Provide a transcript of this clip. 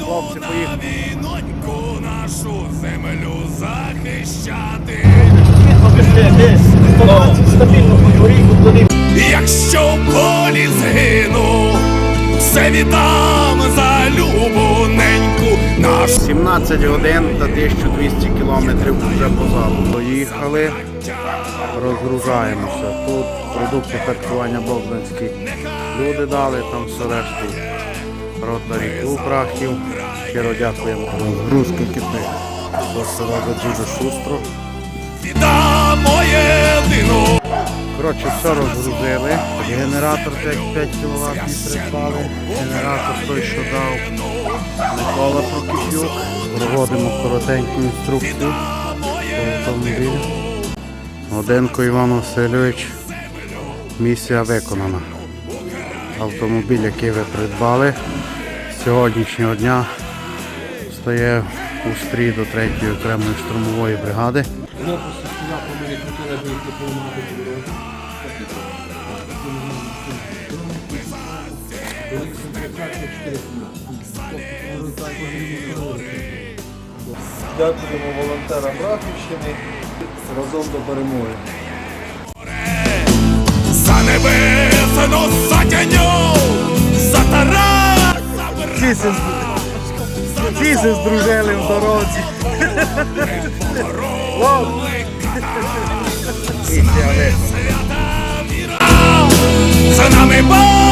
хлопці, поїхали. Ноньку нашу землю захищати. Якщо в полі згину, все віддам за любу неньку нашу. 17 годин та 1200 кілометрів вже позаду. Поїхали, розгружаємося. Тут продукти харчування Богданські. Люди дали там все решту. Ротарі клуб рахів. Щиро дякуємо. Кипить. Все робить дуже шустро. Коротше, все розгрузили. Генератор 5 кВт придбали. Генератор той, що дав Микола Прокипюк. Проводимо коротеньку інструкцію по автомобілю. Оденко Іван Васильович. Місія виконана. Автомобіль, який ви придбали сьогоднішнього дня, стає у стрій до 3-ї окремої штурмової бригади. Дякуємо волонтерам Рахівщини разом до перемоги. За небесено затянув, за Тарас, Ці се здружили в дорозі. за нами Бог